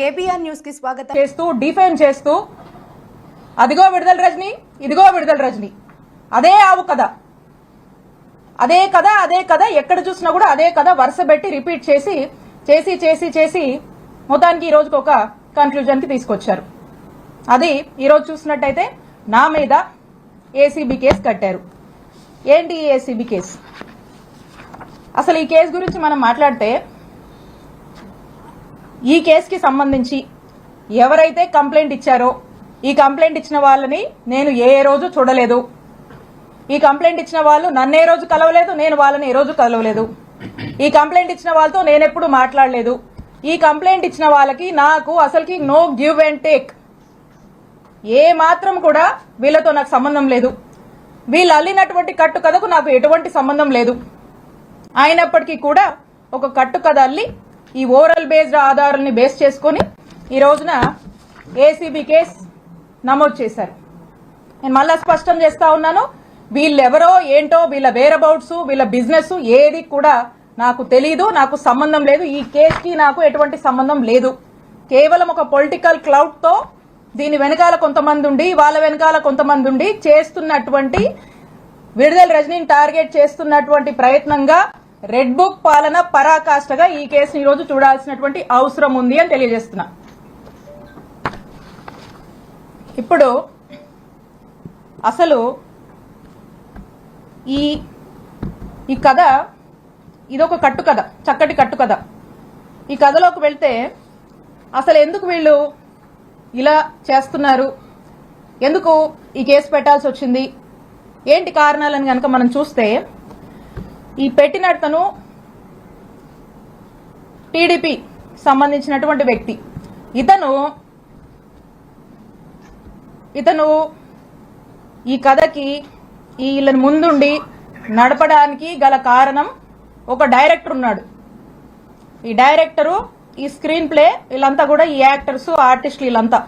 KBR న్యూస్కి స్వాగతం. చేస్తూ డిఫైన్ చేస్తూ అదిగో విడుదల రజని ఇదిగో విడుదల రజని. అదే ఆవు కథ. అదే కథ అదే కథ ఎక్కడ చూసినా కూడా అదే కథ వరుస పెట్టి రిపీట్ చేసి చేసి చేసి చేసి మొత్తానికి ఈ రోజుకి ఒక కన్క్లూజన్కి తీసుకొచ్చారు. అది ఈ రోజు చూసినట్టయితే నా మీద ఏసీబీ కేసు కట్టారు. ఏంటి ఏసీబీ కేసు? అసలు ఈ కేసు గురించి మనం మాట్లాడితే ఈ కేసుకి సంబంధించి ఎవరైతే కంప్లైంట్ ఇచ్చారో ఈ కంప్లైంట్ ఇచ్చిన వాళ్ళని నేను ఏ రోజు చూడలేదు. ఈ కంప్లైంట్ ఇచ్చిన వాళ్ళు నన్ను ఏ రోజు కలవలేదు నేను వాళ్ళని ఏ రోజు కలవలేదు. ఈ కంప్లైంట్ ఇచ్చిన వాళ్ళతో నేనెప్పుడు మాట్లాడలేదు. ఈ కంప్లైంట్ ఇచ్చిన వాళ్ళకి నాకు అసలుకి నో గివ్ అండ్ టేక్. ఏ మాత్రం కూడా వీళ్ళతో నాకు సంబంధం లేదు. వీళ్ళు అల్లినటువంటి కట్టు కథకు నాకు ఎటువంటి సంబంధం లేదు. అయినప్పటికీ కూడా ఒక కట్టు కథ అల్లి ఈ ఓరల్ బేస్డ్ ఆధారాలని బేస్ చేసుకొని ఈ రోజున ఏసీబీ కేసు నమోదు చేశారు. నేను మళ్ళా స్పష్టం చేస్తా ఉన్నాను. వీళ్ళెవరో ఏంటో వీళ్ళ వేరబౌట్స్ వీళ్ళ బిజినెస్ ఏది కూడా నాకు తెలీదు నాకు సంబంధం లేదు. ఈ కేసుకి నాకు ఎటువంటి సంబంధం లేదు. కేవలం ఒక పొలిటికల్ క్లౌడ్తో దీని వెనకాల కొంతమంది ఉండి వాళ్ళ వెనకాల కొంతమంది ఉండి చేస్తున్నటువంటి విడుదల రజనీని టార్గెట్ చేస్తున్నటువంటి ప్రయత్నంగా రెడ్ బుక్ పాలన పరాకాష్ఠగా ఈ కేసుని ఈ రోజు చూడాల్సినటువంటి అవసరం ఉంది అని తెలియజేస్తున్నా. ఇప్పుడు అసలు ఈ ఈ కథ ఇదొక కట్టు కథ చక్కటి కట్టు కథ ఈ కథలోకి వెళ్తే అసలు ఎందుకు వీళ్ళు ఇలా చేస్తున్నారు? ఎందుకు ఈ కేసు పెట్టాల్సి వచ్చింది? ఏంటి కారణాలని కనుక మనం చూస్తే ఈ పెట్టినతను టీడీపీ సంబంధించినటువంటి వ్యక్తి. ఇతను ఇతను ఈ కథకి ఈ వీళ్ళని ముందుండి నడపడానికి గల కారణం ఒక డైరెక్టర్ ఉన్నాడు. ఈ డైరెక్టరు ఈ స్క్రీన్ ప్లే వీళ్ళంతా కూడా ఈ యాక్టర్స్ ఆర్టిస్టులు వీళ్ళంతా.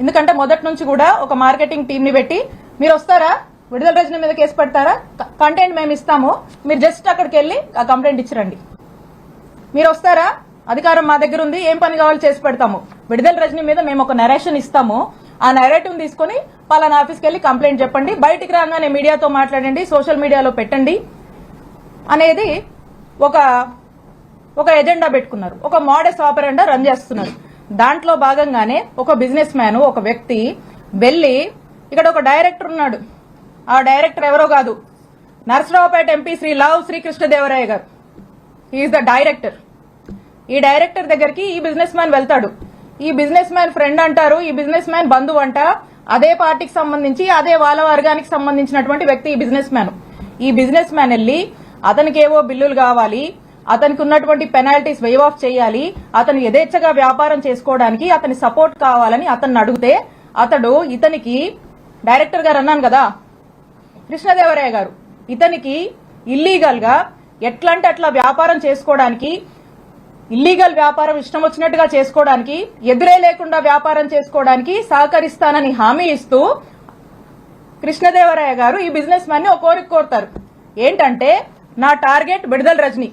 ఎందుకంటే మొదటి నుంచి కూడా ఒక మార్కెటింగ్ టీమ్ని పెట్టి మీరు వస్తారా? విడుదల రచన మీద కేసు పెడతారా? కంటెంట్ మేము ఇస్తాము. మీరు జస్ట్ అక్కడికి వెళ్ళి ఆ కంప్లైంట్ ఇచ్చిరండి. మీరు వస్తారా? అధికారం మా దగ్గర ఉంది. ఏం పని కావాలో చేసి పెడతాము. విడుదల రజనీ మీద మేము ఒక నెరేషన్ ఇస్తాము. ఆ నెరేటివ్ తీసుకుని పలానా ఆఫీస్కి వెళ్ళి కంప్లైంట్ చెప్పండి. బయటికి రాగానే మీడియాతో మాట్లాడండి. సోషల్ మీడియాలో పెట్టండి. అనేది ఒక ఒక ఎజెండా పెట్టుకున్నారు. ఒక మోడెస్ ఆపరెండా రన్ చేస్తున్నారు. దాంట్లో భాగంగానే ఒక బిజినెస్ మ్యాన్ ఒక వ్యక్తి వెళ్ళి ఇక్కడ ఒక డైరెక్టర్ ఉన్నాడు. ఆ డైరెక్టర్ ఎవరో కాదు. నర్సరావుపేట ఎంపీ శ్రీ లవ్ శ్రీకృష్ణదేవరాయ గారు. ఈజ్ ద డైరెక్టర్ ఈ డైరెక్టర్ దగ్గరికి ఈ బిజినెస్ మ్యాన్ వెళ్తాడు. ఈ బిజినెస్ మ్యాన్ ఫ్రెండ్ అంటారు ఈ బిజినెస్ మ్యాన్ బంధువు అంట. అదే పార్టీకి సంబంధించి అదే వాళ్ళ వర్గానికి సంబంధించినటువంటి వ్యక్తి ఈ బిజినెస్ మ్యాన్. ఈ బిజినెస్ మ్యాన్ వెళ్ళి అతనికి ఏవో బిల్లులు కావాలి అతనికి ఉన్నటువంటి పెనాల్టీస్ వేవ్ ఆఫ్ చేయాలి అతను యథేచ్ఛగా వ్యాపారం చేసుకోవడానికి అతని సపోర్ట్ కావాలని అతన్ని అడిగితే అతడు ఇతనికి డైరెక్టర్ గారు అన్నాను కదా కృష్ణదేవరాయ గారు. ఇతనికి ఇల్లీగల్గా ఎట్లంటే అట్లా వ్యాపారం చేసుకోవడానికి ఇల్లీగల్ వ్యాపారం ఇష్టం వచ్చినట్టుగా చేసుకోవడానికి ఎదురే లేకుండా వ్యాపారం చేసుకోవడానికి సహకరిస్తానని హామీ ఇస్తూ కృష్ణదేవరాయ గారు ఈ బిజినెస్ మ్యాన్ని ఒక కోరిక కోరుతారు. ఏంటంటే నా టార్గెట్ విడుదల రజని.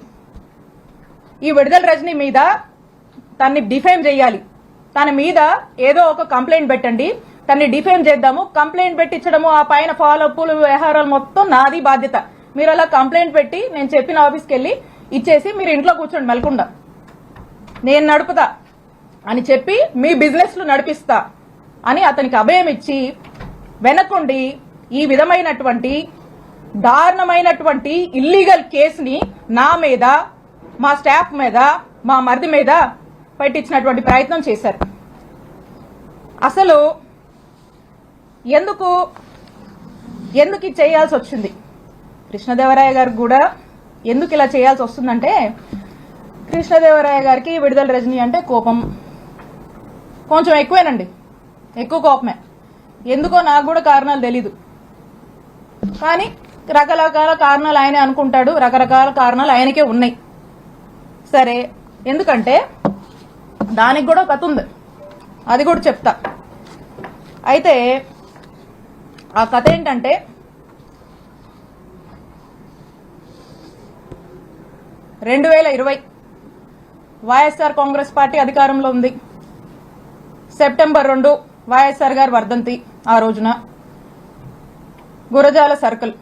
ఈ విడుదల రజని మీద తన్ని డిఫైమ్ చేయాలి. తన మీద ఏదో ఒక కంప్లైంట్ పెట్టండి. తన్ని డిఫేమ్ చేద్దాము కంప్లైంట్ పెట్టించడము ఆ పైన ఫాలో అప్పులు వ్యవహారాలు మొత్తం నాది బాధ్యత. మీరు అలా కంప్లైంట్ పెట్టి నేను చెప్పిన ఆఫీస్కి వెళ్ళి ఇచ్చేసి మీరు ఇంట్లో కూర్చోండి మెలకుండా నేను నడుపుతా అని చెప్పి మీ బిజినెస్లు నడిపిస్తా అని అతనికి అభయం ఇచ్చి వెనకుండి ఈ విధమైనటువంటి దారుణమైనటువంటి ఇల్లీగల్ కేసుని నా మీద మా స్టాఫ్ మీద మా మరిది మీద పెట్టించినటువంటి ప్రయత్నం చేశారు. అసలు ఎందుకు? ఎందుకు ఇది చేయాల్సి వచ్చింది? కృష్ణదేవరాయ గారు కూడా ఎందుకు ఇలా చేయాల్సి వస్తుందంటే కృష్ణదేవరాయ గారికి విడుదల రజని అంటే కోపం. కొంచెం ఎక్కువేనండి. ఎక్కువ కోపమే. ఎందుకో నాకు కూడా కారణాలు తెలీదు. కానీ రకరకాల కారణాలు ఆయనే అనుకుంటాడు. రకరకాల కారణాలు ఆయనకే ఉన్నాయి. సరే ఎందుకంటే దానికి కూడా కథ ఉంది. అది కూడా చెప్తా. అయితే ఆ కథ ఏంటంటే రెండు వేల ఇరవై వైఎస్ఆర్ కాంగ్రెస్ పార్టీ అధికారంలో ఉంది. సెప్టెంబర్ రెండు వైఎస్ఆర్ గారు వర్ధంతి ఆ రోజున. గురజాల సర్కిల్.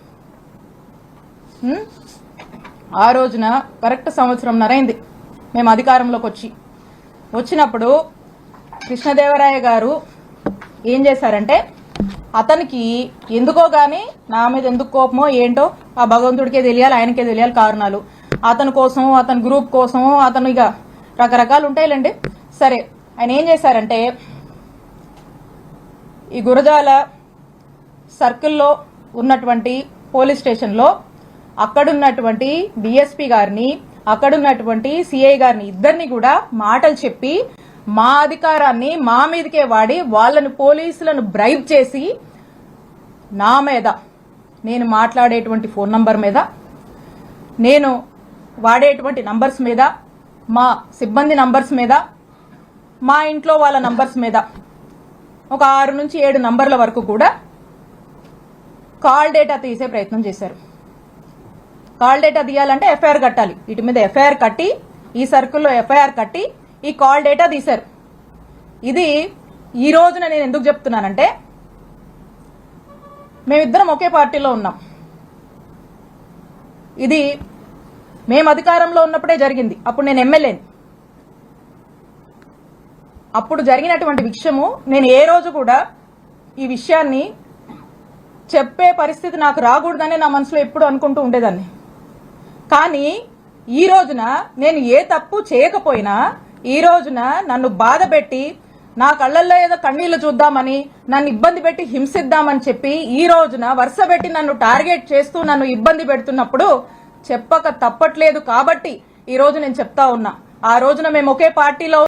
ఆ రోజున కరెక్ట్ సంవత్సరం నరైంది మేము అధికారంలోకి వచ్చి. వచ్చినప్పుడు కృష్ణదేవరాయ గారు ఏం చేశారంటే అతనికి ఎందుకో గాని నా మీద ఎందుకు కోపమో ఏంటో ఆ భగవంతుడికే తెలియాలి ఆయనకే తెలియాలి కారణాలు. అతని కోసం అతని గ్రూప్ కోసం అతను ఇక రకరకాలు ఉంటాయిలండి. సరే ఆయన ఏం చేశారంటే ఈ గురజాల సర్కిల్లో ఉన్నటువంటి పోలీస్ స్టేషన్లో అక్కడున్నటువంటి డిఎస్పి గారిని అక్కడున్నటువంటి సిఐ గారిని ఇద్దరిని కూడా మాటలు చెప్పి మా అధికారాన్ని మా మీదకే వాడి వాళ్ళని పోలీసులను బ్రైబ్ చేసి నా మీద నేను మాట్లాడేటువంటి ఫోన్ నంబర్ మీద నేను వాడేటువంటి నంబర్స్ మీద మా సిబ్బంది నంబర్స్ మీద మా ఇంట్లో వాళ్ళ నంబర్స్ మీద ఒక ఆరు నుంచి ఏడు నంబర్ల వరకు కూడా కాల్ డేటా తీసే ప్రయత్నం చేశారు. కాల్ డేటా తీయాలంటే ఎఫ్ఐఆర్ కట్టాలి. వీటి మీద ఎఫ్ఐఆర్ కట్టి ఈ సర్కిల్లో ఎఫ్ఐఆర్ కట్టి ఈ కాల్ డేటా తీశారు. ఇది ఈ రోజున నేను ఎందుకు చెప్తున్నానంటే మేమిద్దరం ఒకే పార్టీలో ఉన్నాం. ఇది మేము అధికారంలో ఉన్నప్పుడే జరిగింది. అప్పుడు నేను ఎమ్మెల్యేని. అప్పుడు జరిగినటువంటి విషయము నేను ఏ రోజు కూడా ఈ విషయాన్ని చెప్పే పరిస్థితి నాకు రాకూడదని నా మనసులో ఎప్పుడు అనుకుంటూ ఉండేదాన్ని. కానీ ఈ రోజున నేను ఏ తప్పు చేయకపోయినా ఈ రోజున నన్ను బాధ పెట్టి నా కళ్ళల్లో ఏదో కన్నీళ్ళు చూద్దామని నన్ను ఇబ్బంది పెట్టి హింసిద్దామని చెప్పి ఈ రోజున వరుస పెట్టి నన్ను టార్గెట్ చేస్తూ నన్ను ఇబ్బంది పెడుతున్నప్పుడు చెప్పక తప్పట్లేదు కాబట్టి ఈ రోజు నేను చెప్తా ఉన్నా. ఆ రోజున మేము ఒకే పార్టీలో